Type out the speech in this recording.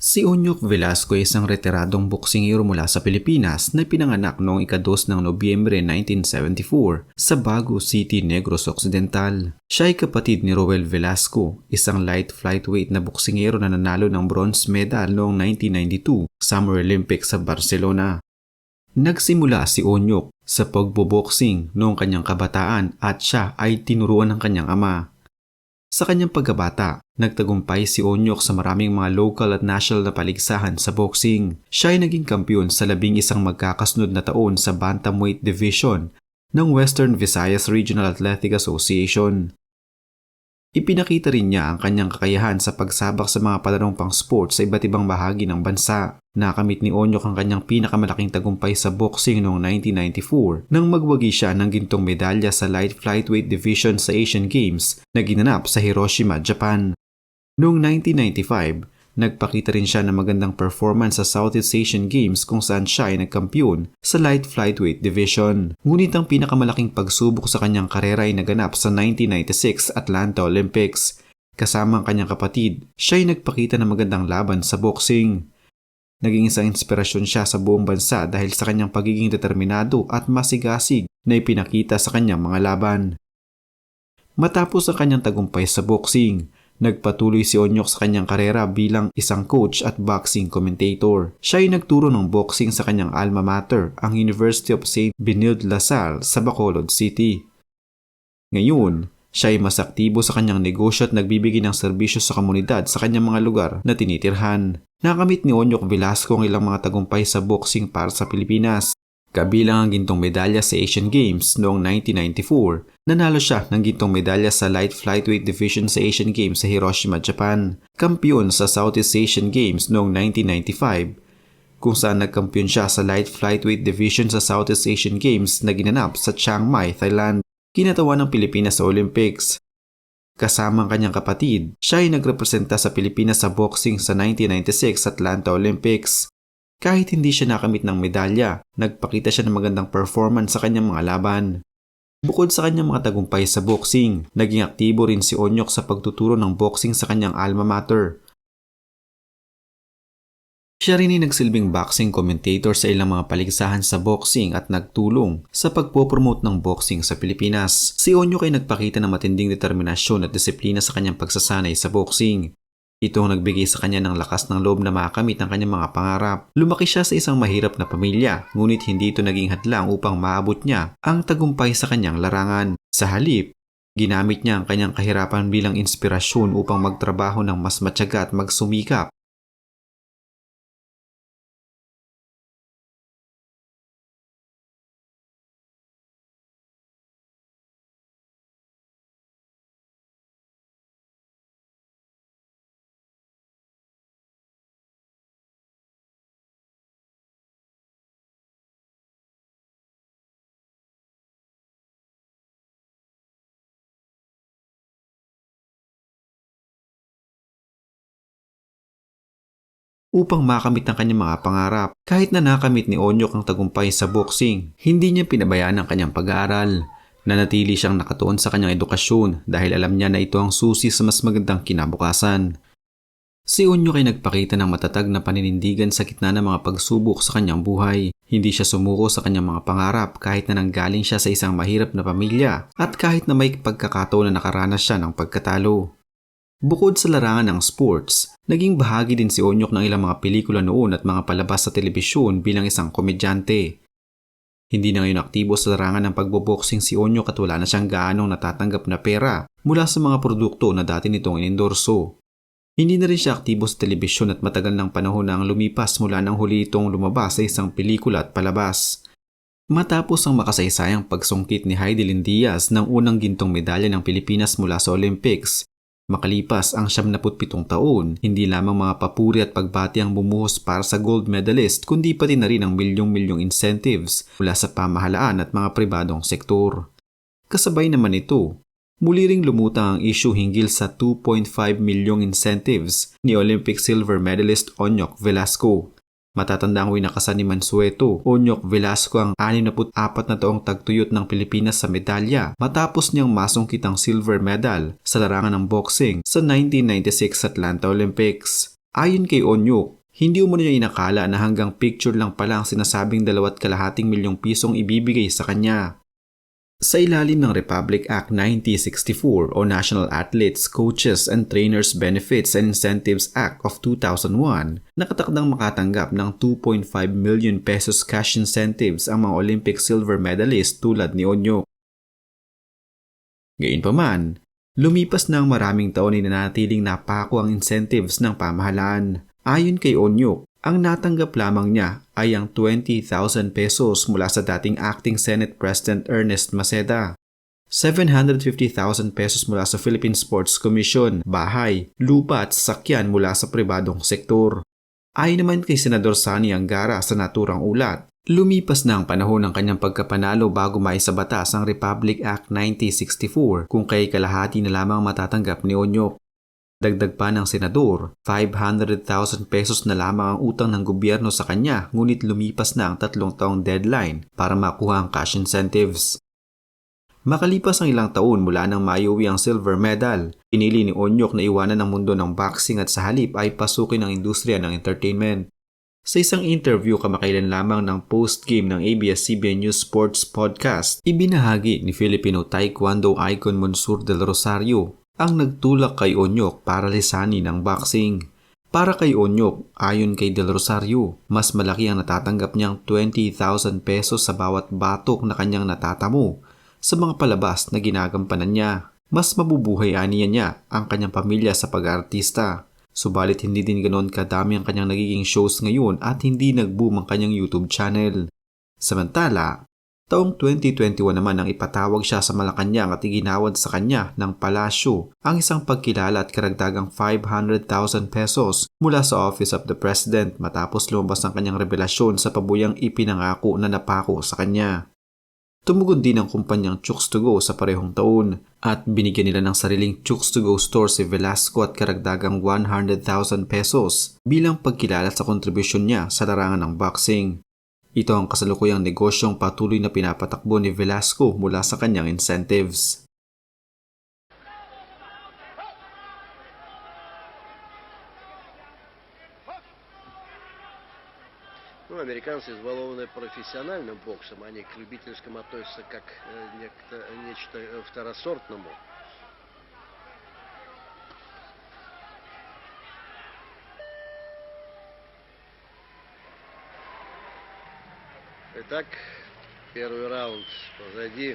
Si Onyok Velasco ay isang retiradong boksingero mula sa Pilipinas na pinanganak noong ikados ng Nobyembre 1974 sa Bago City, Negros Occidental. Siya ay kapatid ni Roel Velasco, isang light flyweight na boksingero na nanalo ng bronze medal noong 1992 Summer Olympics sa Barcelona. Nagsimula si Onyok sa pagboboxing noong kanyang kabataan at siya ay tinuruan ng kanyang ama. Sa kanyang pagkabata, nagtagumpay si Onyok sa maraming mga local at national na paligsahan sa boxing. Siya ay naging kampiyon sa labing isang magkakasunod na taon sa Bantamweight Division ng Western Visayas Regional Athletic Association. Ipinakita rin niya ang kanyang kakayahan sa pagsabak sa mga palarong pang sports sa iba't ibang bahagi ng bansa. Nakamit ni Onyok ang kanyang pinakamalaking tagumpay sa boxing noong 1994 nang magwagi siya ng gintong medalya sa light flyweight division sa Asian Games na ginanap sa Hiroshima, Japan. Noong 1995, nagpakita rin siya ng magandang performance sa Southeast Asian Games kung saan siya ay nagkampiyon sa light flyweight division. Ngunit ang pinakamalaking pagsubok sa kanyang karera ay naganap sa 1996 Atlanta Olympics. Kasama ang kanyang kapatid, siya ay nagpakita ng magandang laban sa boxing. Naging isang inspirasyon siya sa buong bansa dahil sa kanyang pagiging determinado at masigasig na ipinakita sa kanyang mga laban. Matapos ang kanyang tagumpay sa boxing, nagpatuloy si Onyok sa kanyang karera bilang isang coach at boxing commentator. Siya ay nagturo ng boxing sa kanyang alma mater, ang University of St. Benilde Lasal sa Bacolod City. Ngayon, siya ay mas aktibo sa kanyang negosyo at nagbibigay ng serbisyo sa komunidad sa kanyang mga lugar na tinitirhan. Nakamit ni Onyok Velasco ang ilang mga tagumpay sa boxing para sa Pilipinas. Kabilang ang gintong medalya sa Asian Games noong 1994, nanalo siya ng gintong medalya sa light flyweight division sa Asian Games sa Hiroshima, Japan. Kampiyon sa Southeast Asian Games noong 1995, kung saan nagkampiyon siya sa light flyweight division sa Southeast Asian Games na ginanap sa Chiang Mai, Thailand. Kinatawa ng Pilipinas sa Olympics. Kasama ang kanyang kapatid, siya ay nagrepresenta sa Pilipinas sa boxing sa 1996 Atlanta Olympics. Kahit hindi siya nakamit ng medalya, nagpakita siya ng magandang performance sa kanyang mga laban. Bukod sa kanyang mga tagumpay sa boxing, naging aktibo rin si Onyok sa pagtuturo ng boxing sa kanyang alma mater siya rin ay nagsilbing boxing commentator sa ilang mga paligsahan sa boxing at nagtulong sa pagpopromote ng boxing sa Pilipinas. Si Onyo ay nagpakita ng matinding determinasyon at disiplina sa kanyang pagsasanay sa boxing. Ito ang nagbigay sa kanya ng lakas ng loob na makamit ang kanyang mga pangarap. Lumaki siya sa isang mahirap na pamilya, ngunit hindi ito naging hadlang upang maabot niya ang tagumpay sa kanyang larangan. Sa halip, ginamit niya ang kanyang kahirapan bilang inspirasyon upang magtrabaho ng mas matyaga at magsumikap upang makamit ang kanyang mga pangarap. Kahit na nakamit ni Onyok ang tagumpay sa boxing, hindi niya pinabayaan ang kanyang pag-aaral. Nanatili siyang nakatuon sa kanyang edukasyon dahil alam niya na ito ang susi sa mas magandang kinabukasan. Si Onyok ay nagpakita ng matatag na paninindigan sa gitna ng mga pagsubok sa kanyang buhay. Hindi siya sumuko sa kanyang mga pangarap kahit na nanggaling siya sa isang mahirap na pamilya at kahit na may pagkakataon na nakaranas siya ng pagkatalo. Bukod sa larangan ng sports, naging bahagi din si Onyok ng ilang mga pelikula noon at mga palabas sa telebisyon bilang isang komedyante. Hindi na ngayon aktibo sa larangan ng pagboboxing si Onyok at wala na siyang gaanong natatanggap na pera mula sa mga produkto na dati nitong inendorso. Hindi na rin siya aktibo sa telebisyon at matagal ng panahon na ang lumipas mula nang huli itong lumabas sa isang pelikula at palabas. Matapos ang makasaysayang pagsungkit ni Heidi Diaz ng unang gintong medalya ng Pilipinas mula sa Olympics, Makalipas ang 77 taon, hindi lamang mga papuri at pagbati ang bumuhos para sa gold medalist kundi pati na rin ang milyong-milyong incentives mula sa pamahalaan at mga pribadong sektor. Kasabay naman ito, muli ring lumutang ang issue hinggil sa 2.5 milyong incentives ni Olympic silver medalist Onyok Velasco Matatandang winakasan ni Mansueto, Onyok Velasco ang 64 na taong tagtuyot ng Pilipinas sa medalya matapos niyang masungkit ang silver medal sa larangan ng boxing sa 1996 Atlanta Olympics. Ayon kay Onyok, hindi mo niya inakala na hanggang picture lang pala ang sinasabing dalawat kalahating milyong pisong ibibigay sa kanya. Sa ilalim ng Republic Act 9064 o National Athletes, Coaches and Trainers Benefits and Incentives Act of 2001, nakatakdang makatanggap ng 2.5 million pesos cash incentives ang mga Olympic silver medalist tulad ni Onyok. Gayunpaman, lumipas ang maraming taon ay nanatiling napako ang incentives ng pamahalaan. Ayon kay Onyok, ang natanggap lamang niya ay ang 20,000 pesos mula sa dating acting Senate President Ernest Maceda. 750,000 pesos mula sa Philippine Sports Commission, bahay, lupa at sasakyan mula sa pribadong sektor. Ayon naman kay Senador Sani Angara sa naturang ulat, lumipas na ang panahon ng kanyang pagkapanalo bago maisa batas ang Republic Act 9064 kung kay kalahati na lamang matatanggap ni Onyok. Dagdag pa ng senador, 500,000 pesos na lamang ang utang ng gobyerno sa kanya ngunit lumipas na ang tatlong taong deadline para makuha ang cash incentives. Makalipas ang ilang taon mula nang maiuwi ang silver medal, pinili ni Onyok na iwanan ang mundo ng boxing at sa halip ay pasukin ang industriya ng entertainment. Sa isang interview kamakailan lamang ng post-game ng ABS-CBN News Sports Podcast, ibinahagi ni Filipino Taekwondo icon Monsur del Rosario ang nagtulak kay Onyok para lisanin ang boxing. Para kay Onyok, ayon kay Del Rosario, mas malaki ang natatanggap niyang 20,000 pesos sa bawat batok na kanyang natatamo sa mga palabas na ginagampanan niya. Mas mabubuhay aniya niya ang kanyang pamilya sa pag-artista. Subalit hindi din ganoon kadami ang kanyang nagiging shows ngayon at hindi nag-boom ang kanyang YouTube channel. Samantala, Taong 2021 naman nang ipatawag siya sa Malacanang at iginawad sa kanya ng palasyo ang isang pagkilala at karagdagang 500,000 pesos mula sa Office of the President matapos lumabas ang kanyang revelasyon sa pabuyang ipinangako na napako sa kanya. Tumugon din ang kumpanyang Chooks to Go sa parehong taon at binigyan nila ng sariling Chooks to Go store si Velasco at karagdagang 100,000 pesos bilang pagkilala sa kontribusyon niya sa larangan ng boxing. Ito ang kasalukuyang negosyong patuloy na pinapatakbo ni Velasco mula sa kanyang incentives. Ну, американцы, избалованные профессиональным боксом, они к любительскому относятся как э, некто, нечто э, второсортному. Итак, первый раунд позади.